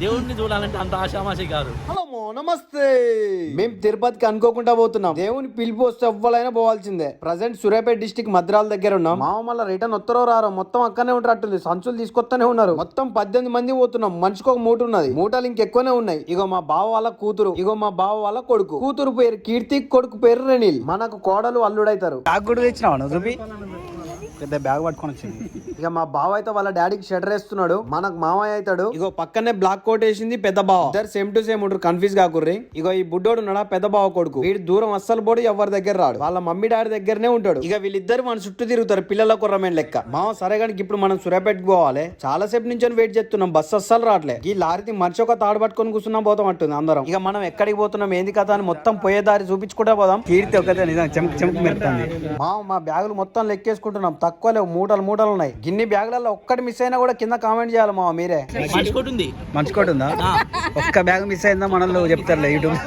దేవుడిని చూడాలంటే అంత ఆశామాషి కాదు. హలో నమస్తే. మేము తిరుపతికి అనుకోకుండా పోతున్నాం. దేవుని పిలిపి వస్తే ఎవ్వలైనా పోవాల్సిందే. ప్రజెంట్ సూర్యాపేట డిస్టిక్ మద్రాల దగ్గర ఉన్నాం. మా మళ్ళీ రిటర్న్ వస్తారో రారో మొత్తం అక్కనే ఉంటారట్టుంది సంచులు తీసుకొస్తూనే ఉన్నారు. మొత్తం పద్దెనిమిది మంది పోతున్నాం. మనిషికి ఒక మూట ఉన్నది. మూటలు ఇంకెక్కువనే ఉన్నాయి. ఇగో మా బావ వాళ్ళ కూతురు ఇగో మా బావ వాళ్ళ కొడుకు. కూతురు పేరు కీర్తి కొడుకు పేరు రెనిల్. మనకు కోడలు అల్లుడైతారు. కూడా తెచ్చినావా పెద్ద బ్యాగ్ పట్టుకొని వచ్చింది. ఇక మా బావ అయితే వాళ్ళ డాడీకి షెటర్ వేస్తున్నాడు. మనకు మామయ్య అవుతాడు. ఇగో పక్కనే బ్లాక్ కోట్ వేసింది పెద్ద బావ. ఇద్దరు సేమ్ టు సేమ్ ఉంటారు కన్ఫ్యూజ్ కాకుర్రి ఇగో ఈ బుడ్డోడు ఉన్నాడా? పెద్ద బావ కొడుకు. వీడు దూరం అస్సలు పోడు ఎవరి దగ్గర రాడు. వాళ్ళ మమ్మీ డాడీ దగ్గరనే ఉంటాడు. ఇక వీళ్ళిద్దరు మన చుట్టూ తిరుగుతారు పిల్లల కుర్రమేం లెక్క. మామ సరే కానీ ఇప్పుడు మనం సురేపేటకి పోవాలి చాలా సేపు నుంచి వెయిట్ చేస్తున్నాం బస్సు అస్సలు రావట్లే. ఈ లారీకి మనిషి ఒక తాడు పట్టుకొని కూర్చున్నాం పోతాం అంటుంది అందరం. ఇక మనం ఎక్కడికి పోతున్నాం ఏంది కథ అని మొత్తం పోయే దారి చూపించుకుంటా పోదాం. కీర్తి ఒకటే నిజం చెమక్ చెమక్ మెరుతుంది మా మా బ్యాగులు మొత్తం లెక్కేసుకుంటున్నాం తక్కువ లేవు మూటలు మూటలు ఉన్నాయి. గిన్ని బ్యాగులలో ఒక్కటి మిస్ అయినా కూడా కింద కామెంట్ చేయాలి మా మీరే. ఉంది. మంచుకోటి ఉందా? ఒక్క బ్యాగ్ మిస్ అయిందా మనలో చెప్తారులే యూట్యూబ్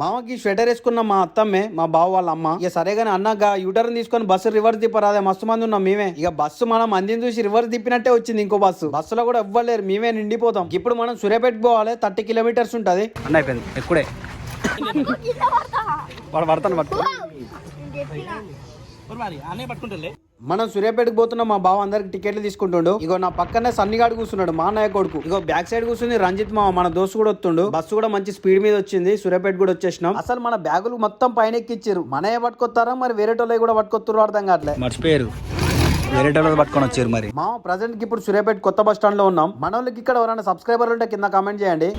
మామకి స్వెటర్ వేసుకున్న మా అత్తమ్మే మా బావ వాళ్ళ అమ్మ ఇక సరే కానీ అన్నగా యూటర్న్ తీసుకొని బస్సు రివర్స్ తిప్పరాదే మస్తు మంది ఉన్నాం మేమే. ఇక బస్సు మనం మందిని చూసి రివర్స్ తిప్పినట్టే వచ్చింది ఇంకో బస్సు బస్సులో కూడా ఇవ్వలేరు మేమే నిండిపోతాం. ఇప్పుడు మనం సూర్యాపేటకి పోవాలి థర్టీ కిలోమీటర్స్ ఉంటది. అన్న అయిపోయింది ఎక్కుడే వాడు పడతాను పట్టు మనం సూర్యాపేటకి పోతున్నాం మా బావ అందరికి టికెట్లు తీసుకుంటుండు. ఇగో నా పక్కనే సన్నిగాడు కూర్చున్నాడు మా అన్నయ్య కొడుకు. ఇగో బ్యాక్ సైడ్ కూర్చుంది రంజిత్ మామ మన దోస్తు కూడా వస్తుండు. బస్సు కూడా మంచి స్పీడ్ మీద వచ్చింది సూర్యాపేట కూడా వచ్చేసినాం. అసలు మన బ్యాగులు మొత్తం పైన ఎక్కిచ్చారు మనయే పట్టుకొస్తారా మరి వేరే టోళ్ళవి కూడా పట్టుకొస్తారు అర్థం కావట్లే. మర్చిపోయారు. వేరే టైంలో పట్టుకొని వచ్చారు మరి. మా ప్రజెంట్కి ఇప్పుడు సూర్యాపేట కొత్త బస్ స్టాండ్లో ఉన్నాం. మన వాళ్ళకి ఇక్కడ ఎవరైనా సబ్స్క్రైబర్లు ఉంటే కింద కామెంట్ చేయండి.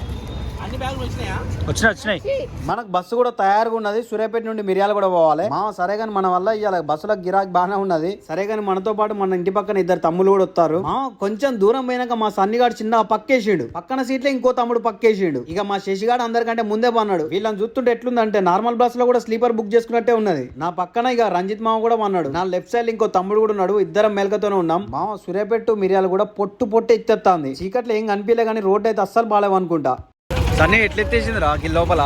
వచ్చినాయా? వచ్చినాయి మనకు బస్సు కూడా తయారుగా ఉన్నది. సూర్యాపేట నుండి మిరియాలు కూడా పోవాలి. మా సరే కానీ మన వల్ల ఇవాళ బస్సులో గిరాక్ బాగానే ఉన్నది. సరే కానీ మనతో పాటు మన ఇంటి పక్కన ఇద్దరు తమ్ముళ్ళు కూడా వస్తారు. కొంచెం దూరం పోయినాక మా సన్నిగాడు చిన్న పక్కేసిండు. పక్కన సీట్లో ఇంకో తమ్ముడు పక్కేసిండు. ఇక మా శశిగాడు అందరికంటే ముందే పన్నాడు. వీళ్ళని చూస్తుంటే ఎట్లుందంటే నార్మల్ బస్లో కూడా స్లీపర్ బుక్ చేసుకున్నట్టే ఉన్నది. నా పక్కన ఇక రంజిత్ మామ కూడా పన్నాడు. నా లెఫ్ట్ సైడ్ ఇంకో తమ్ముడు కూడా ఉన్నాడు. ఇద్దరం మేల్కతోనే ఉన్నాం. మామ సూర్యాపేట మిరియాలు కూడా పొట్టు పొట్టు ఎత్తేస్తాంది చీకట్లో ఏం కనిపించలే కానీ రోడ్ అయితే అస్సలు బాగాలేవు అనుకుంటా సన్నీ ఎట్లెత్తేసిందిరా ఎత్తేసింది లోపల?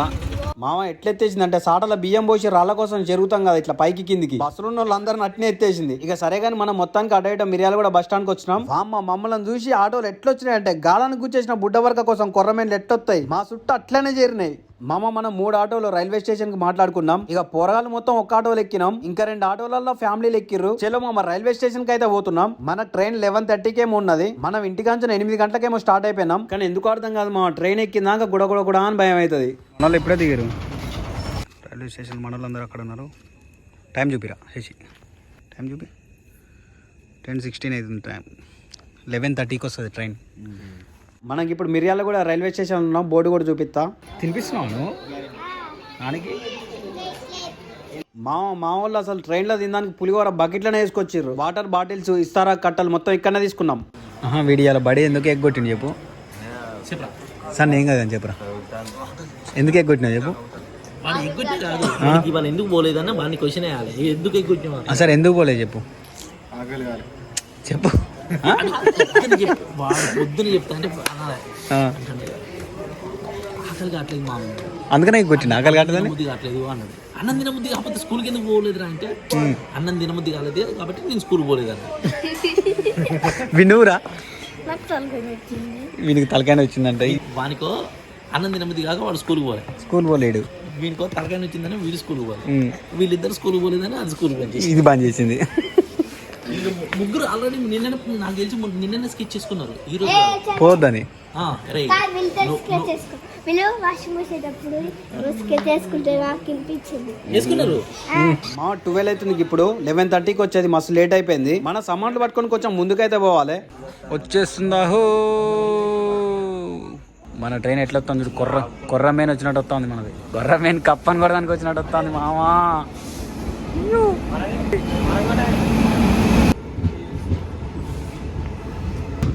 మామ ఎట్లెత్తేసింది అంటే సాటల బియ్యం పోసి రాళ్ళ కోసం జరుగుతాం కదా ఇట్లా పైకి కిందికి. బస్సులు ఉన్న వాళ్ళందరిని అట్నే ఎత్తేసింది. ఇక సరే కానీ మనం మొత్తానికి అటు ఇటు మిరియాలు కూడా బస్ స్టాండ్కి వచ్చినాం. అమ్మ మమ్మల్ని చూసి ఆటోలు ఎట్లొచ్చినాయి అంటే గాలను కూర్చేసిన బుడ్డ వర్గ కోసం కొర్రమేన్లు ఎట్టొస్తాయి మా చుట్టూ అట్లనే చేరినాయి. మామ మనం మూడు ఆటోలు రైల్వే స్టేషన్కి మాట్లాడుకున్నాం. ఇక పోరగాళ్ళు మొత్తం ఒక్క ఆటోలు ఎక్కినాం. ఇంకా రెండు ఆటోలలో ఫ్యామిలీలు ఎక్కిర్రు. చలో మామ రైల్వే స్టేషన్కి అయితే పోతున్నాం. మన ట్రైన్ లెవెన్ థర్టీకేమో ఉన్నది. మనం ఇంటికాంచిన ఎనిమిది గంటలకేమో స్టార్ట్ అయిపోయినాం. కానీ ఎందుకు అర్థం కాదు మా ట్రైన్ ఎక్కిందాక గుడ గుడ గుడ అని భయం అవుతుంది. మనలో ఇప్పుడే దిగారు రైల్వే స్టేషన్ మనలో అందరూ అక్కడ ఉన్నారు. టైం చూపిరా శశి. టైం చూపి. టెన్ సిక్స్టీన్ అవుతుంది టైం. లెవెన్ థర్టీకి వస్తుంది ట్రైన్. మనకి ఇప్పుడు మిర్యాల కూడా రైల్వే స్టేషన్ ఉన్నాం బోర్డు కూడా చూపిస్తా. తినిపిస్తున్నావు నానికి మా మా వాళ్ళు అసలు ట్రైన్లో తినడానికి పులిహోర బకెట్లోనే వేసుకొచ్చిర్రు. వాటర్ బాటిల్స్ ఇస్తారా కట్టలు మొత్తం ఇక్కడనే తీసుకున్నాం. ఆహా వీడి ఇలా బడి ఎందుకు ఎగ్గొట్టిండు చెప్పు. చెప్పరా. సార్ నేను కదని చెప్పురా. ఎందుకు ఎగ్గొట్టినా చెప్పు. ఇవాళ ఎందుకు పోలేదన్న వాడిని క్వశ్చన్ వేయాలి ఎందుకు ఎగ్గొట్టినా సార్ ఎందుకు పోలేదు చెప్పు. చెప్పు? వాడు పొద్దున చెప్తా అంటే ఆకలి కావట్లేదు మా అందుకనే ఎగ్గొట్టిండు ఆకలి కావట్లేదని? బుద్ధి కావట్లేదు అన్నాడు. అన్నం తినబుద్ధి కాకపోతే స్కూల్కి ఎందుకు పోలేదురా అంటే అన్నం తినబుద్ధి కాలేదు కాబట్టి నేను స్కూల్ పోలేదు అన్న వినురా వీనికి తలకాయ వచ్చిందంట వానికో అన్నం తినబుద్ధి కాక వాడు స్కూల్కి పోలే. స్కూల్ పోలేడు. వీనికో తలకాయ వచ్చిందని వీడు స్కూల్కి పోలే. వీళ్ళిద్దరు స్కూల్కి పోలేదని అది స్కూల్కి పనిచేసి ఇది బంద్ చేసింది. ముగ్గురు ఆల్రెడీ నిన్న నాకు తెలిసి నిన్ననే స్కెచ్ చేసుకున్నారు. ఈ రోజు పోద్దని మా ట్వెల్వ్ అవుతుంది ఇప్పుడు లెవెన్ థర్టీకి వచ్చేది మస్తు లేట్ అయిపోయింది. మన సామాన్లు పట్టుకొని కొంచెం ముందుకైతే పోవాలి. వచ్చేస్తుందా హో? మన ట్రైన్ ఎట్లా వస్తుంది చూడు కొర్ర కొర్ర మేన్ వచ్చినట్టు వస్తుంది మనది. కొర్ర మేన్ కప్పని కొడడానికి వచ్చినట్టు వస్తుంది మామా.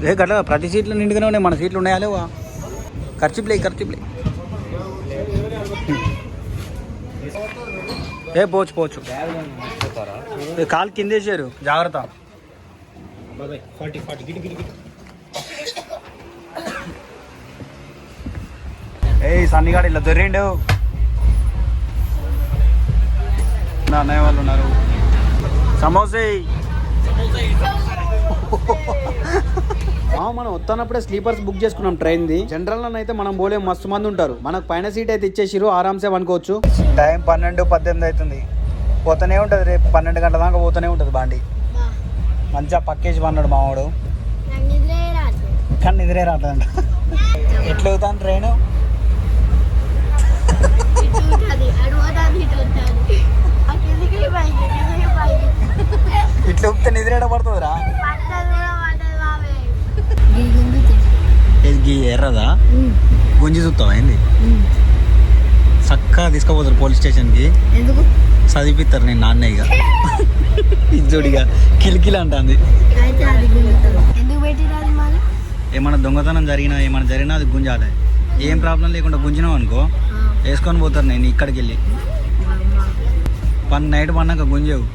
ఏ గట్ల ప్రతి సీట్లు నిండుగానే ఉన్నాయి మన సీట్లు ఉన్నాయా లేవా? ఖర్చు ప్లే ఖర్చు ప్లే. ఏ పోవచ్చు పోవచ్చు. ఏ, కాలు కిందేసారు జాగ్రత్త. ఏయ్ సన్నిగాడు ఇలా దొరిండు నా అన్నయ్య వాళ్ళు ఉన్నారు. సమోసే మనం వస్తున్నప్పుడే స్లీపర్స్ బుక్ చేసుకున్నాం ట్రైన్ ది జనరల్ అయితే మనం పోలే మస్తు మంది ఉంటారు. మనకు పైన సీట్ అయితే ఇచ్చేసిరు ఆరామ్సే అనుకోవచ్చు టైం పన్నెండు పద్దెనిమిది అవుతుంది పోతూనే ఉంటుంది రేపు పన్నెండు గంటల దాకా పోతూనే ఉంటుంది బండి. మంచిగా పక్కేసి పన్నాడు మావాడు. నిద్రే కానీ నిద్రే రాదంట. ఎట్లా అవుతాను ట్రైన్? ఇటు ఉంటుంది అటు పోతుంది ఇది ఎర్రదా? గుంజి చూస్తావా ఏంది? చక్కగా తీసుకుపోతారు పోలీస్ స్టేషన్కి. ఎందుకు? చదివిస్తారు నేను నాన్న ఇక. ఇజ్జోడిగా కిలికిలి అంటుంది. ఏమైనా దొంగతనం జరిగినా ఏమైనా జరిగినా అది గుంజాలి. ఏం ప్రాబ్లం లేకుండా గుంజినావు అనుకో వేసుకొని పోతారు నేను ఇక్కడికి వెళ్ళి పని నైట్ పన్నాక గుంజేవు.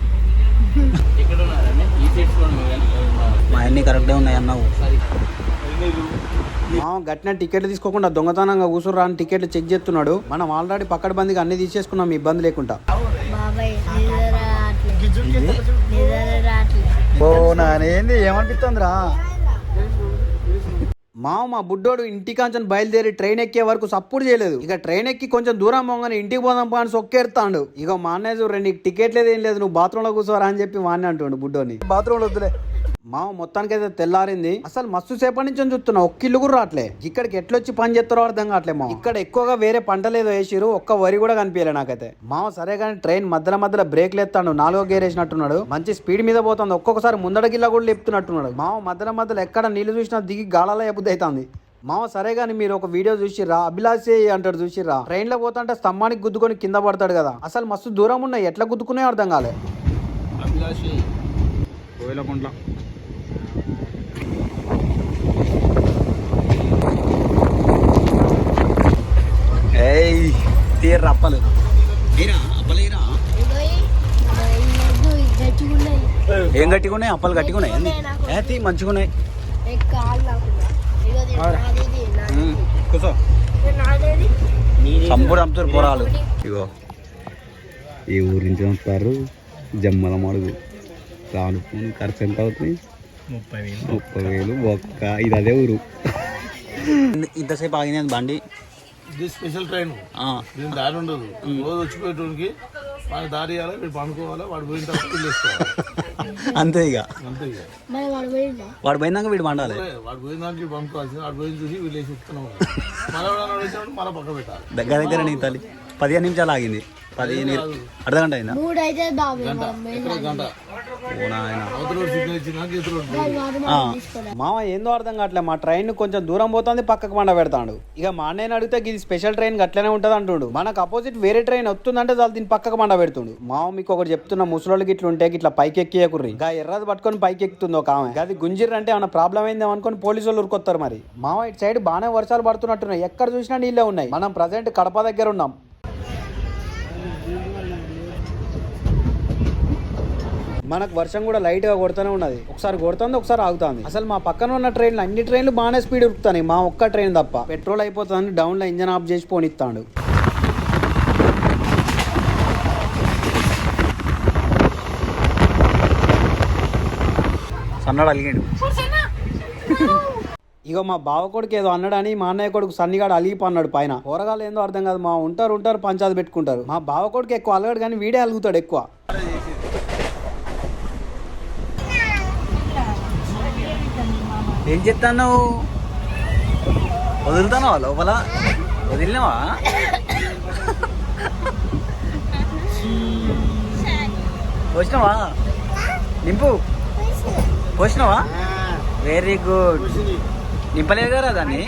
మా అన్ని కరెక్టే ఉన్నాయి అన్నావు గట్టిన టికెట్లు తీసుకోకుండా దొంగతనంగా కూసుర్రా అని టికెట్లు చెక్ చేస్తున్నాడు. మనం ఆల్రెడీ పక్కన బందికి అన్ని తీసేసుకున్నాం ఇబ్బంది లేకుండా. నానేంది ఏమనిపిస్తుందిరా? మా మా బుడ్డోడు ఇంటికాంచని బయలుదేరి ట్రైన్ ఎక్కే వరకు సప్పుడు చేయలేదు. ఇక ట్రైన్ ఎక్కి కొంచెం దూరం పోగానే ఇంటికి పోదాం పా అని సొక్కేడతాడు ఇక మా అన్నయ్య చూడు నీకు టికెట్ లేదు ఏం లేదు నువ్వు బాత్రూంలో కూర్చోరా అని చెప్పి వాడిని అంటుండు బుడ్డోని బాత్రూంలో వద్దులే. మా మొత్తానికి అయితే తెల్లారింది. అసలు మస్తు సేపటి నుంచి చూస్తున్నా ఒక్క ఇల్లు కూడా రావట్లే. ఇక్కడికి ఎట్లొచ్చి పని చేస్తారో అర్థం కావట్లే మా ఇక్కడ ఎక్కువగా వేరే పంటలు ఏదో వేసిరు ఒక్క వరి కూడా కనిపించలే నాకైతే. మామ సరే కానీ ట్రైన్ మధ్యలో మధ్యలో బ్రేక్లు ఎత్తాడు నాలుగో గేర్ వేసినట్టున్నాడు. మంచి స్పీడ్ మీద పోతుంది ఒక్కొక్కసారి ముందడ గిల్ల కూడా లేపుతున్నట్టున్నాడు. మావ మధ్యలో మధ్యలో ఎక్కడ నీళ్ళు చూసినా దిగి గాలలో ఎబ్బుద్ది అవుతుంది మావ సరే కానీ మీరు ఒక వీడియో చూసిర్రా అభిలాషి అంటాడు చూసిర్రా. ట్రైన్లో పోతుంటే స్తంభానికి గుద్దుకొని కింద పడతాడు కదా. అసలు మస్తు దూరం ఉన్నాయి ఎట్లా గుద్దుకునే అర్థం కాలే. అభిలాషి కోయిలకుంట్ల ఏయ్ తీర అప్పలు ఏరా అప్పలేరా గట్టిగున్నాయి ఏం గట్టిగా ఉన్నాయి అప్పలు గట్టిగా ఉన్నాయి ఏంది? ఏ తీ మంచిగా ఉన్నాయి కాళ్ళు లాక్కున్నా. ఇగో ఇది నాది ఇది, నాది ఉమ్, కూర్చో? సంపూర్ అమ్ముతారు పొరాలు ఇగో ఈ ఊరి నుంచి వస్తారు జమ్మల మడుగు. రాను పోను ఖర్చు ఎంత అవుతుంది? ముప్పై వేలు. ముప్పై వేలు ఒక్క ఇది అదే ఊరు. ఇంతసేపు ఆగింది బండి? ఇది స్పెషల్ ట్రైన్ ఆ, దీని దారి ఉండదు. రోజు వచ్చిపోయేటోనికి వాడు దారి ఇవ్వాలి వీడు పండుకోవాలి వాడు పోయిన తర్వాత వీళ్ళు వేసుకోవాలి అంతే ఇక. అంతే ఇక. మరి వాడు పోయినాక వీడు పండాలి. వాడు పోయిన దానికి వీడు పండుకోవాల్సింది వాడు పోయిన చూసి వీళ్ళు వేసి ఇస్తున్నాం మళ్ళీ మళ్ళీ పక్క పెట్టాలి. దగ్గర దగ్గర పదిహేను నిమిషాలు ఆగింది. పదిహేను అయిందా? మామ ఏందో అర్థం కావట్లే మా ట్రైన్ కొంచెం దూరం పోతుంది పక్కకు మండ పెడతాడు. ఇక మా అన్నయ్యని అడిగితే ఇది స్పెషల్ ట్రైన్ అట్లనే ఉంటది అంటుండు. మనకు అపోజిట్ వేరే ట్రైన్ వస్తుందంటే చాలు దీన్ని పక్కకు మండ పెడుతుండు. మామ మీకు ఒకటి చెప్తున్న ముసలోళ్ళకి ఇట్లా ఉంటే ఇట్లా పైకి ఎక్కియకుర్రి. ఇంకా ఎర్రది పట్టుకొని పైకి ఎక్కుతుంది ఒక ఆమె. అది గుంజిర్రు అంటే ఏమైనా ప్రాబ్లం అయిందేమో అనుకొని పోలీసు వాళ్ళు ఉరుకొస్తారు మరి. మామ ఇటు సైడ్ బాగానే వర్షాలు పడుతున్నట్టున్నాయి. ఎక్కడ చూసినా నీళ్ళే ఉన్నాయి. మనం ప్రజెంట్ కడప దగ్గర ఉన్నాం. మనకు వర్షం కూడా లైట్గా కొడుతూనే ఉన్నది. ఒకసారి కొడుతుంది ఒకసారి ఆగుతుంది. అసలు మా పక్కన ఉన్న ట్రైన్లు అన్ని ట్రైన్లు బాగానే స్పీడ్ ఉరుకుతాయి మా ఒక్క ట్రైన్ తప్ప. పెట్రోల్ అయిపోతుందని డౌన్లో ఇంజన్ ఆఫ్ చేసి పోనిస్తాడు. సన్నాడు అలిగాడు. ఇక మా బావ కొడుకు ఏదో అన్నాడని మా అన్నయ్య కొడుకు సన్నిగాడు అలిగిపోన్నాడు పైన. కూరగాయలు ఏందో అర్థం కాదు. మా ఉంటారు ఉంటారు పంచాయతీ పెట్టుకుంటారు. మా బావ కొడుకు ఎక్కువ అలగాడు కానీ వీడే అలుగుతాడు ఎక్కువ. ఏం చెప్తాను వదులుతానవా లోపల? వదిలినావా? పోసినావా? నింపు. పోసినావా? వెరీ గుడ్ నింపలేదు కదా దాన్ని?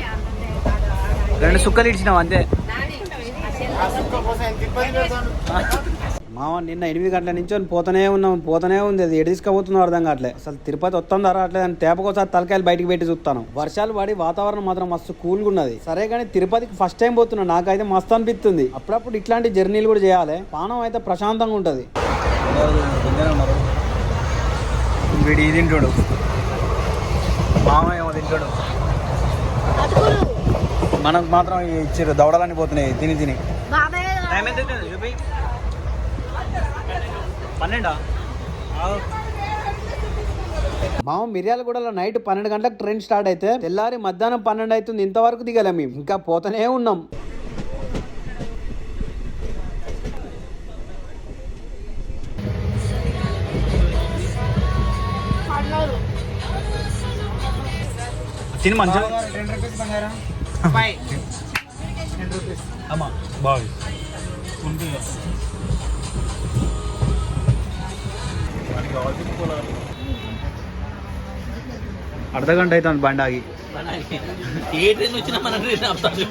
రెండు సుక్కలు ఇచ్చినావా అంతే. మామ నిన్న ఎనిమిది గంటల నుంచి పోతూనే ఉన్నాం పోతూనే ఉంది. అది ఎటు తీసుకుపోతుందో అర్థం కావట్లే. అసలు తిరుపతి వస్తుందా రావట్లేదు అని తేపకోసారి తలకాయలు బయటికి పెట్టి చూస్తాను. వర్షాలు పడి వాతావరణం మాత్రం మస్తు కూల్గా ఉన్నది. సరే కానీ తిరుపతికి ఫస్ట్ టైం పోతున్నా. నాకైతే మస్తు అనిపిస్తుంది. అప్పుడప్పుడు ఇట్లాంటి జర్నీలు కూడా చేయాలి. పానం అయితే ప్రశాంతంగా ఉంటుంది. వీడు తింటాడు. మనకు మాత్రం ఇచ్చారు దవడలన్నీ పోతున్నాయి. తిని తిని. చూపి. పన్నెండా. మామ మిర్యాలగూడలో నైట్ పన్నెండు గంటలకు ట్రైన్ స్టార్ట్ అయితే తెల్లారి మధ్యాహ్నం పన్నెండు అవుతుంది ఇంతవరకు దిగలేం మేము. ఇంకా పోతూనే ఉన్నాం. తిని మంచిగా అమ్మా. బాగుంది. అర్ధ గంట అవుతుంది బండి ఆగి ఏ ట్రైన్ వచ్చినా మన ట్రైన్ ఆపుతారు.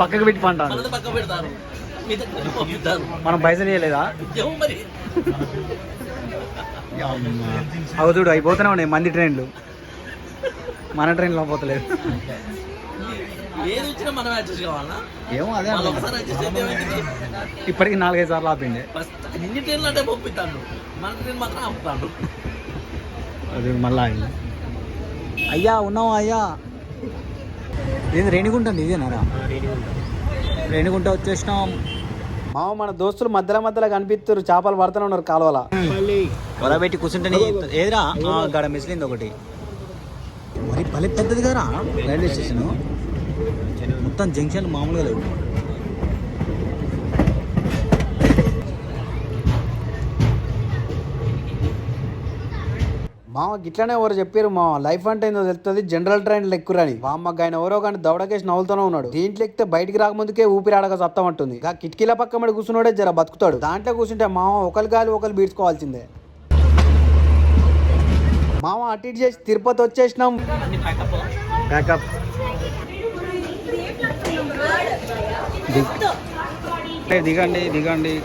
పక్కకి పెట్టి పంటాను పక్క పెడతారు. మనం పైసలు ఇవ్వలేదా మరి. అవుతుడు అయిపోతూనే ఉన్నాయి మంది ట్రైన్లు. మన ట్రైన్లో పోతలేదు. ఏమో అదే? ఇప్పటికి నాలుగైదు సార్లు ఆపిండే. అన్ని ట్రైన్లు అంటే పంపిస్తాడు మాత్రం ఆపుతాడు అది మళ్ళా. అయ్యా ఉన్నావా అయ్యా? ఇది రేణిగుంట ఇదేనారా రేణిగుంట వచ్చేసినాం. మామ మన దోస్తులు మధ్యలో మధ్యలో కనిపిస్తారు చేపలు పడుతూనే ఉన్నారు కాలువల. వల పెట్టి కూర్చుంటే ఏదిరా? ఆ, గడ మిసిలింది ఒకటి. మరి పల్లె పెద్దది గారా రైల్వే స్టేషన్? మొత్తం జంక్షన్ మామూలుగా లేవు. మామ గిట్లనే ఎవరు చెప్పారు మా లైఫ్ అంటే ఏందో తెలుస్తుంది జనరల్ ట్రైన్ లెక్కురని వామ్మ ఆయన ఎవరో కానీ దవడకేసి నవ్వుతూనే ఉన్నాడు. దీంట్లో ఎక్కితే బయటికి రాకముందుకే ఊపిరి ఆడక సత్తమంటుంది ఇక కిటికీల పక్క మీద కూర్చున్నాడే జర బతుకుతాడు. దాంట్లో కూర్చుంటే మామ ఒకరి గాలి ఒకరు బీడ్చుకోవాల్సిందే. మామ అటు ఇటు చేసి తిరుపతి వచ్చేసినాం. దిగండి దిగండి.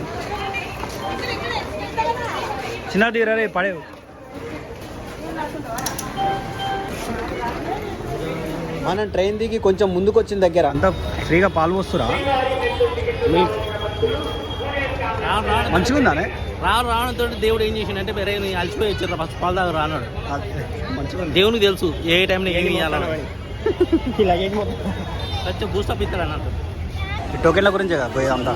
చిన్న దిగరే పడేవు. మనం ట్రైన్ దిగి కొంచెం ముందుకు వచ్చిన దగ్గర. అంతా ఫ్రీగా పాలు పోస్తురా? రాను మంచిగా ఉందానే రాను రావడంతో దేవుడు ఏం చేసిండంటే వేరే అలసిపోయి వచ్చారు ఫస్ట్ పాలు దాకా రానాడు మంచిగా ఉంది. దేవునికి తెలుసు ఏ టైంలో ఏం చేయాలని కొంచెం బూస్టప్ ఇస్తాడు అన్నట్టు ఈ టోకెన్ల గురించే కదా పోయేది అంతా?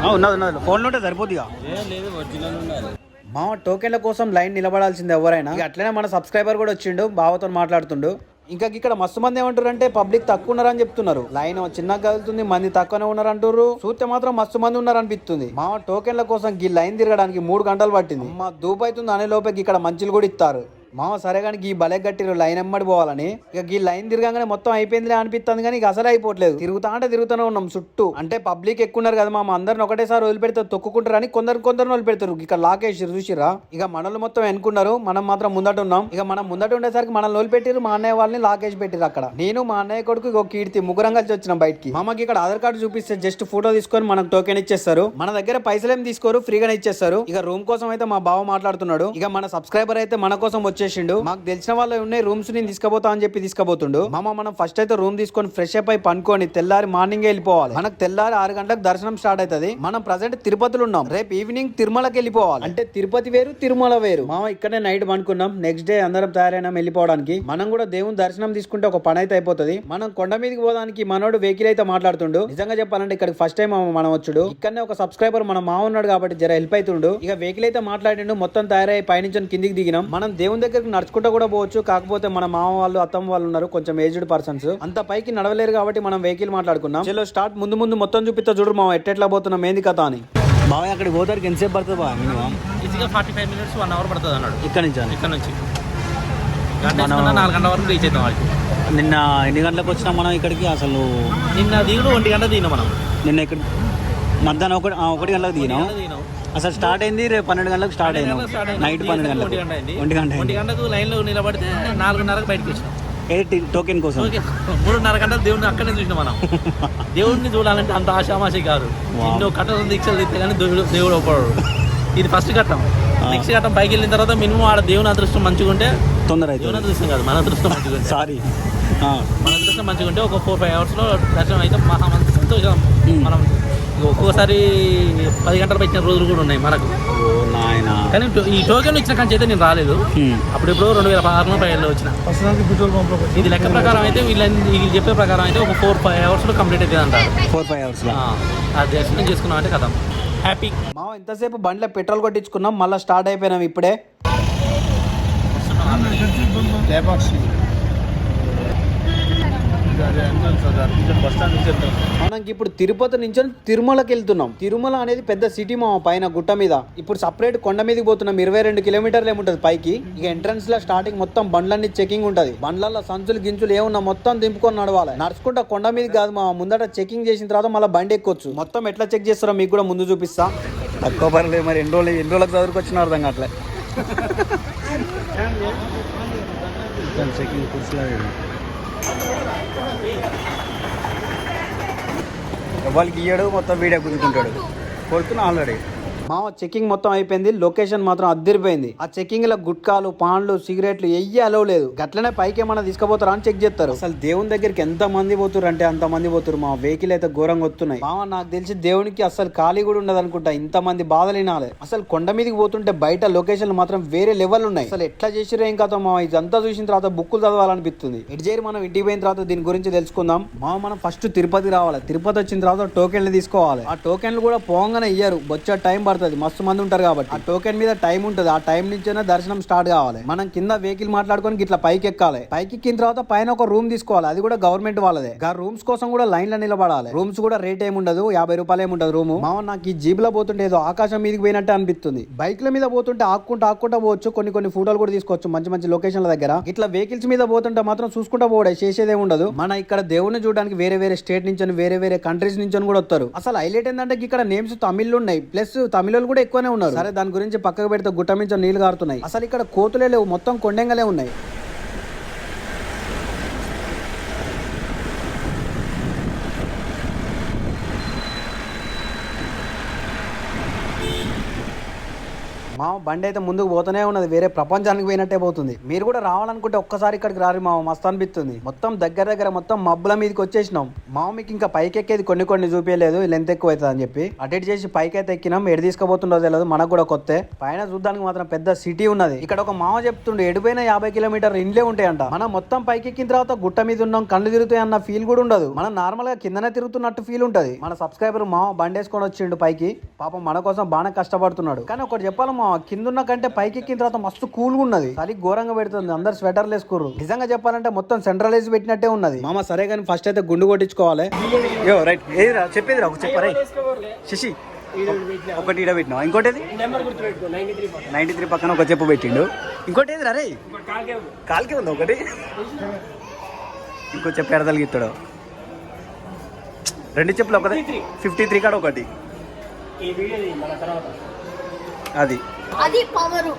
ఆ, ఉన్నది ఉన్నది. ఫోన్లో ఉంటే సరిపోద్దిగా. లేదు ఒరిజినల్ ఉండాలి. మామ టోకెన్ల కోసం లైన్ నిలబడాల్సింది ఎవరైనా. అట్లనే మన సబ్స్క్రైబర్ కూడా వచ్చిండు బావతో మాట్లాడుతుండు. ఇంకా ఇక్కడ మస్తు మంది ఏమంటారు అంటే పబ్లిక్ తక్కువ ఉన్నారని చెప్తున్నారు. లైన్ చిన్నగా కదులుతుంది మంది తక్కువనే ఉన్నారు అంటారు చూస్తే మాత్రం మస్తు మంది ఉన్నారు అనిపిస్తుంది మామ టోకెన్ల కోసం ఈ లైన్ తిరగడానికి మూడు గంటలు పట్టింది. మా దూపు అవుతుంది అనే లోపే ఇక్కడ మంచులు కూడా ఇస్తారు. మామ సరే కానీ ఈ బలే గట్టిరు లైన్ ఎమ్మడి పోవాలని. ఇక ఈ లైన్ తిరగంగానే మొత్తం అయిపోయిందిలే అనిపిస్తుంది కానీ ఇక అసలు అయిపోవట్లేదు. తిరుగుతా అంటే తిరుగుతూనే ఉన్నాం చుట్టూ. అంటే పబ్లిక్ ఎక్కువ ఉన్నారు కదా మామ అందరిని ఒకటేసారి వదిలిపెడితే అని కొందరు కొందరు వదిలిపెడతారు. ఇక్కడ లాకేసారు చూసిరా ఇక మనల్ని మొత్తం ఎన్నుకున్నారు మనం మాత్రం ముందట ఉన్నాం. ఇక మనం ముందట ఉండేసరికి మనల్ని వదిలిపెట్టారు మా అన్నయ్య వాళ్ళని లాకేజ్ పెట్టారు అక్కడ. నేను మా అన్నయ్య కొడుకు ఇక కీర్తి ముగ్గురం కలిసి వచ్చినాం బయటికి. మామకి ఇక్కడ ఆధార్ కార్డు చూపిస్తే జస్ట్ ఫోటో తీసుకొని మనం టోకెన్ ఇచ్చేస్తారు. మన దగ్గర పైసలు ఏం తీసుకోరు ఫ్రీగానే ఇచ్చేస్తారు. ఇక రూమ్ కోసం అయితే మా బావ మాట్లాడుతున్నాడు. ఇక మన సబ్స్క్రైబర్ అయితే మన కోసం వచ్చి వచ్చేసిండు. మాకు తెలిసిన వాళ్ళు ఉన్నాయి రూమ్స్ నేను తీసుకుపోతా అని చెప్పి తీసుకుపోతుండు. మామ మనం ఫస్ట్ అయితే రూమ్ తీసుకొని ఫ్రెష్ అప్ అయి పనుకొని తెల్లారి మార్నింగ్ వెళ్ళిపోవాలి. మనకు తెల్లారి ఆరు గంటలకు దర్శనం స్టార్ట్ అవుతుంది. మనం ప్రజెంట్ తిరుపతిలో ఉన్నాం. రేపు ఈవినింగ్ తిరుమలకి వెళ్ళిపోవాలి. అంటే తిరుపతి వేరు తిరుమల వేరు. మామ ఇక్కడే నైట్ పనుకున్నాం నెక్స్ట్ డే అందరం తయారైనాం వెళ్ళిపోవడానికి. మనం కూడా దేవుని దర్శనం తీసుకుంటే ఒక పని అయితే అయిపోతుంది. మనం కొండ మీదకి పోవడానికి మనోడు వెహికల్ అయితే మాట్లాడుతుండు. నిజంగా చెప్పాలంటే ఇక్కడికి ఫస్ట్ టైం మనం వచ్చుడు. ఇక్కడనే ఒక సబ్స్క్రైబర్ మన మామ ఉన్నాడు కాబట్టి జర హెల్ప్ అవుతుండు ఇక వెహికల్ అయితే మాట్లాడిండు. మొత్తం తయారై పైనుంచి కిందికి దిగినాం. మనం దేవుని దగ్గరికి నడుచుకుంటూ కూడా పోవచ్చు. కాకపోతే మన మామ వాళ్ళు అత్తమ్మ వాళ్ళు ఉన్నారు కొంచెం ఏజ్డ్ పర్సన్స్ అంత పైకి నడవలేరు కాబట్టి మనం వెహికల్ మాట్లాడుకున్నాం చలో స్టార్ట్ ముందు ముందు మొత్తం చూపిస్తా చూడు మామ ఎట్టెట్లా పోతున్నాం ఏంది కథ అని. బాబాయ్ అక్కడికి పోతానికి ఎంతసేపు పడుతుంది బా మినిమం ఈజీగా forty five minutes one hour పడుతుంది అన్నాడు. ఇక్కడ నుంచి. ఇక్కడ నుంచి. నాలుగు గంటల వరకు రీచ్ అవుతాం వాళ్ళకి నిన్న ఎన్ని గంటలకు వచ్చినా మనం ఇక్కడికి? అసలు నిన్న దిగుడు ఒంటి గంట దిగినాం మనం. నిన్న ఇక్కడ మధ్యాహ్నం ఒకటి ఒకటి గంటలకు దిగినాం. గంట దిగినాం. అసలు స్టార్ట్ అయింది రేపు పన్నెండు గంటలకు స్టార్ట్ అయింది. నైట్ పన్నెండు గంటలకు. ఒంటి గంట ఒంటి గంటకు లైన్లో నిలబడితే నాలుగున్నరకు బయటకు వచ్చినాం. ఏది టోకెన్ కోసం. మూడున్నర గంటలు దేవుడిని అక్కడే చూసినాం మనం. దేవుడిని చూడాలంటే అంత ఆశామాషి కాదు. ఎన్నో కట్టలు దీక్షలు తిస్తే కానీ దేవుడు దేవుడు ఒప్పడు ఇది ఫస్ట్ ఘట్టం. నెక్స్ట్ ఘట్టం పైకి వెళ్ళిన తర్వాత మినిమం ఆడ దేవుని అదృష్టం మంచిగా ఉంటే తొందర దేవుని అదృష్టం కాదు మన అదృష్టం మంచిగా సారీ మన అదృష్టం మంచిగా ఉంటే ఒక ఫోర్ ఫైవ్ అవర్స్లో దర్శనం అయితే మహా మంచి సంతోషం. Hmm. మనం ఒక్కొక్కసారి పది గంటలు పెట్టిన రోజులు కూడా ఉన్నాయి మనకు. ఓ నాయన. కానీ ఈ టోకెన్ ఇచ్చిన కంచి అయితే నేను రాలేదు. అప్పుడు ఇప్పుడు రెండు వేల పదహారులో పదిహేడులో వచ్చిన. ఇది లెక్క ప్రకారం అయితే వీళ్ళని వీళ్ళు చెప్పే ప్రకారం అయితే ఒక ఫోర్ ఫైవ్ అవర్స్లో కంప్లీట్ అవుతుంది అంటారు. ఫోర్ ఫైవ్ ఆ, ఆ దర్శనం చేసుకున్నాం అంటే కదా హ్యాపీ. మామ ఇంతసేపు బండ్లో పెట్రోల్ కొట్టించుకున్నాం మళ్ళీ స్టార్ట్ అయిపోయినాం ఇప్పుడే. లేపాక్షి అదే ఎంట్రన్స్ అది బస్ స్టాండ్ నుంచి ఎంట్రన్స్ మనం ఇప్పుడు తిరుపతి నుంచి తిరుమలకి వెళ్తున్నాం. తిరుమల అనేది పెద్ద సిటీ మా పైన గుట్ట మీద. ఇప్పుడు సపరేట్ కొండ మీదకి పోతున్నాం. ఇరవై రెండు కిలోమీటర్లు ఏముంటది పైకి? ఇక ఎంట్రన్స్లో స్టార్టింగ్ మొత్తం బండ్లన్నీ చెకింగ్ ఉంటది. బండ్లలో సంచులు గించులు ఏమున్నా మొత్తం దింపుకొని నడవాలి. నడుచుకుంటా కొండ మీదకి కాదు మా ముందట చెకింగ్ చేసిన తర్వాత మళ్ళీ బండి ఎక్కొచ్చు. మొత్తం ఎట్లా చెక్ చేస్తారో మీకు కూడా ముందు చూపిస్తా. తక్కువ పర్లేదు మరి ఎన్ని రోజులు ఎన్ని రోజులకు చదువుకొచ్చిన అర్థం కావట్లే. చెకింగ్ వాళ్ళకి ఎవరికి ఇయ్యడు మొత్తం వీడియో గుంజుకుంటాడు కొడుతున్నా ఆల్రెడీ మామ చెకింగ్ మొత్తం అయిపోయింది. లొకేషన్ మాత్రం అద్దరిపోయింది. ఆ చెకింగ్లో గుట్కాలు పాన్లు సిగరెట్లు ఎయ్యి అలవ్ లేదు. గట్లనే పైకి ఏమన్నా తీసుకుపోతారా అని చెక్ చేస్తారు. అసలు దేవుని దగ్గరికి ఎంత మంది పోతురు అంటే అంత మంది పోతురు మా వెహికల్ అయితే ఘోరంగా వస్తున్నాయి మామ నాకు తెలిసి దేవునికి అసలు ఖాళీ కూడా ఉండదు అనుకుంటా. ఇంత మంది బాధలు వినాలి అసలు కొండ మీదకి పోతుంటే బయట లొకేషన్లు మాత్రం వేరే లెవెల్ ఉన్నాయి. అసలు ఎట్లా చేసిరో ఏం కాదు మా ఇదంతా చూసిన తర్వాత బుక్కులు చదవాలనిపిస్తుంది. ఎటు చేరి మనం ఇంటికి పోయిన తర్వాత దీని గురించి తెలుసుకుందాం. మా మనం ఫస్ట్ తిరుపతి రావాలి? తిరుపతి వచ్చిన తర్వాత టోకెన్లు తీసుకోవాలి. ఆ టోకెన్లు కూడా పోగానే ఇయ్యారు. బొచ్చ టైం పడుతుంది. మస్తు మంది ఉంటారు కాబట్టి. ఆ టోకెన్ మీద టైం ఉంటుంది. ఆ టైం నుంచైనా దర్శనం స్టార్ట్ కావాలి. మనం కింద వెహికల్ మాట్లాడుకొని ఇట్లా పైకి ఎక్కాలి. పైకి ఎక్కిన తర్వాత పైన ఒక రూమ్ తీసుకోవాలి. అది కూడా గవర్నమెంట్ వాళ్ళదే. ఆ రూమ్స్ కోసం కూడా లైన్లో నిలబడాలి. రూమ్స్ కూడా రేట్ ఏముండదు ఉండదు. యాభై రూపాయలు ఏమి రూమ్ మామ నాకు ఈ జీబ్లో పోతుంటే ఏదో ఆకాశం మీదకి పోయినట్టు అనిపిస్తుంది. బైక్ల మీద పోతుంటే ఆక్కుంటా ఆక్కుంటా పోవచ్చు. కొన్ని కొన్ని ఫోటోలు కూడా తీసుకోవచ్చు. మంచి మంచి లొకేషన్ల దగ్గర. ఇట్లా వెహికల్స్ మీద పోతుంటే మాత్రం చూసుకుంటా పోవడే చేసేదే ఉండదు. మన ఇక్కడ దేవుని చూడడానికి వేరే వేరే స్టేట్ నుంచి వేరే వేరే కంట్రీస్ నుంచి కూడా వస్తారు. అసలు హైలైట్ ఏంటంటే ఇక్కడ నేమ్స్ తమిళ్ ఉన్నాయి. ప్లస్ తమిళలు కూడా ఎక్కువనే ఉన్నారు. సరే దాని గురించి పక్కకు పెడితే గుట్ట మించి నీళ్ళు కారుతున్నాయి అసలు ఇక్కడ కోతులే లేవు మొత్తం కొండెంగలే ఉన్నాయి మా బండి అయితే ముందుకు పోతూనే ఉన్నది. వేరే ప్రపంచానికి పోయినట్టే పోతుంది. మీరు కూడా రావాలనుకుంటే ఒక్కసారి ఇక్కడికి రారు మామ. మస్తు అనిపిస్తుంది. మొత్తం దగ్గర దగ్గర మొత్తం మబ్బుల మీదకి వచ్చేసినాం. మామ మీకు ఇంకా పైకి ఎక్కేది కొన్ని కొన్ని చూపించలేదు లెంత్ ఎక్కువ అవుతుంది అని చెప్పి. అటు ఇటు చేసి పైకి అయితే ఎక్కినాం. ఎడు తీసుకుపోతుండో తెలియదు మనకు కూడా కొత్త. పైన చూడడానికి మాత్రం పెద్ద సిటీ ఉన్నది. ఇక్కడ ఒక మామ చెప్తుండే ఎడిపోయిన యాభై కిలోమీటర్ ఇండ్లే ఉంటాయంట. మనం మొత్తం పైకి ఎక్కిన తర్వాత గుట్ట మీద ఉన్నాం. కళ్ళు తిరుగుతాయి అన్న ఫీల్ కూడా ఉండదు. మనం నార్మల్గా కిందనే తిరుగుతున్నట్టు ఫీల్ ఉంటది. మన సబ్స్క్రైబర్ మామ బండేసుకొని వచ్చిండు పైకి. పాపం మన కోసం బాగా కష్టపడుతున్నాడు. కానీ ఒకటి చెప్పాలి మామ కింద ఉన్న కంటే పైకి ఎక్కిన తర్వాత మస్తు కూల్గా ఉన్నది. చలి ఘోరంగా పెడుతుంది. అందరు స్వెటర్లు వేసుకోరు నిజంగా చెప్పాలంటే మొత్తం సెంట్రలైజ్ పెట్టినట్టే ఉన్నది. మామ సరే కానీ ఫస్ట్ అయితే గుండు కొట్టించుకోవాలి. యో రైట్. ఏదిరా? చెప్పేదిరా ఒక చెప్పరా శశి ఒకటి ఇడ పెట్టినావు? ఇంకోటి ఏది నైంటీ త్రీ పక్కన ఒక చెప్పు పెట్టిండు. ఇంకోటి ఏది రే? కాల్కే ఉంది ఒకటి. ఇంకో చెప్పు ఎడతలిగిస్తాడు రెండు చెప్పులు ఒకటి. ఫిఫ్టీ త్రీ కాడ ఒకటి. అది. అది పవరు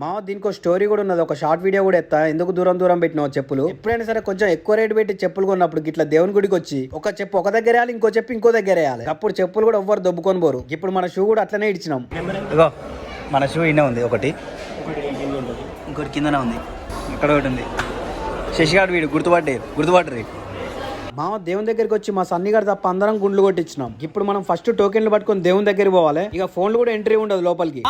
మా దీనికి స్టోరీ కూడా ఉన్నది. ఒక షార్ట్ వీడియో కూడా ఎత్తా. ఎందుకు దూరం దూరం పెట్టినావు చెప్పులు? ఎప్పుడైనా సరే కొంచెం ఎక్కువ రేటు పెట్టి చెప్పులు కొన్నప్పుడు ఇట్లా దేవుని గుడికి వచ్చి ఒక చెప్పు ఒక దగ్గర వేయాలి ఇంకో చెప్పు ఇంకో దగ్గర వేయాలి. అప్పుడు చెప్పులు కూడా ఎవ్వరు దొబ్బుకొని పోరు. ఇప్పుడు మన షూ కూడా అట్లనే ఇచ్చినాం ఇగో మన షూ ఇన్నే ఉంది ఒకటి. ఇంకోటి కిందనే ఉంది. ఇక్కడ ఒకటి ఉంది. శశిగాడు వీడు గుర్తుపట్టే గుర్తుపట్టరు మామ దేవుని దగ్గరికి వచ్చి మా సన్ని గారు తప్ప అందరం గుండ్లు కొట్టించినాం. ఇప్పుడు మనం ఫస్ట్ టోకెన్లు పట్టుకొని దేవుని దగ్గరికి పోవాలి. ఇక ఫోన్లు కూడా ఎంట్రీ ఉండదు లోపలికి.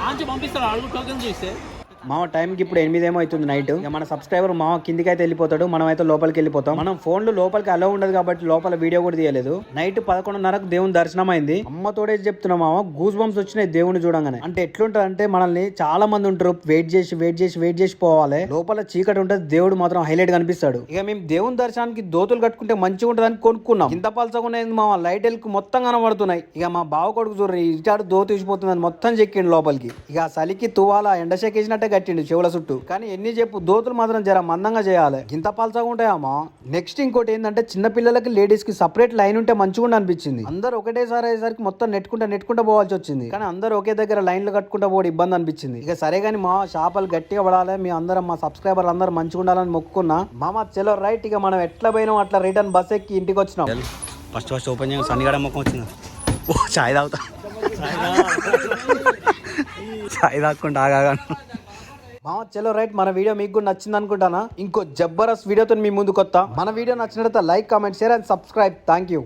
안쪽 원피스를 알고 가격도 있어요? మామ టైంకి ఇప్పుడు ఎనిమిది ఏమో అవుతుంది నైట్. మన సబ్స్క్రైబర్ మామ కిందికి అయితే వెళ్ళిపోతాడు మనం అయితే లోపలికి వెళ్ళిపోతాం. మనం ఫోన్లు లోపలికి అలో ఉండదు కాబట్టి లోపల వీడియో కూడా తీయలేదు. నైట్ పదకొండున్నరకు దేవుని దర్శనం అయింది అమ్మ తోడే చెప్తున్నా మామ గూస్ బంప్స్ వచ్చినాయి దేవుని చూడంగానే. అంటే ఎట్లుంటది అంటే మనల్ని చాలా మంది ఉంటారు వెయిట్ చేసి వెయిట్ చేసి వెయిట్ చేసి పోవాలి. లోపల చీకటి ఉంటుంది దేవుడు మాత్రం హైలైట్ కనిపిస్తాడు. ఇక మేము దేవుని దర్శనానికి దోతులు కట్టుకుంటే మంచిగా ఉంటుందని కొనుక్కున్నాం. ఇంత పలసగా మా లైట్ ఎల్కి మొత్తం కనబడుతున్నాయి. ఇక మా బావ కొడుకు చూడండి ఇటాడు దోత అని మొత్తం చెక్కిండు లోపలికి. ఇక చలికి తువాల ఎండ చెక్కేసినట్టే కట్టిండు చెవుల చుట్టూ. కానీ ఎన్ని చెప్పు దోతులు మాత్రం జర మందంగా చేయాలి. ఇంత పలసగా ఉంటాయమ్మా నెక్స్ట్ ఇంకోటి ఏంటంటే చిన్న పిల్లలకి లేడీస్కి సపరేట్ లైన్ ఉంటే మంచిగా అనిపించింది. అందరు ఒకటేసారి అయ్యేసరికి మొత్తం నెట్టుకుంటా నెట్టుకుంటా పోవాల్సి వచ్చింది. కానీ అందరు ఒకే దగ్గర లైన్లు కట్టుకుంటా పోవడం ఇబ్బంది అనిపించింది. ఇక సరే కానీ మా చేపలు గట్టిగా పడాలి మీ అందరం మా సబ్స్క్రైబర్లు అందరూ మంచిగా ఉండాలని మొక్కుకున్నా మామ చలో రైట్ ఇక మనం ఎట్లా పోయినాం అట్లా రిటర్న్ బస్ ఎక్కి ఇంటికి వచ్చినాం. ఫస్ట్ ఫస్ట్ ఓపెన్ చేయగా సన్నిగడ ముఖం వచ్చింది. ఓ చాయ్ తాగుతా. చాయ్ తాగకుండా ఆగా చలో రైట్. మన వీడియో మీకు కూడా నచ్చింది అనుకుంటానా ఇంకో జబ్బరస్ వీడియోతో మీ ముందుకు వస్తా మన వీడియో నచ్చినట్లయితే like comment share and subscribe. Thank you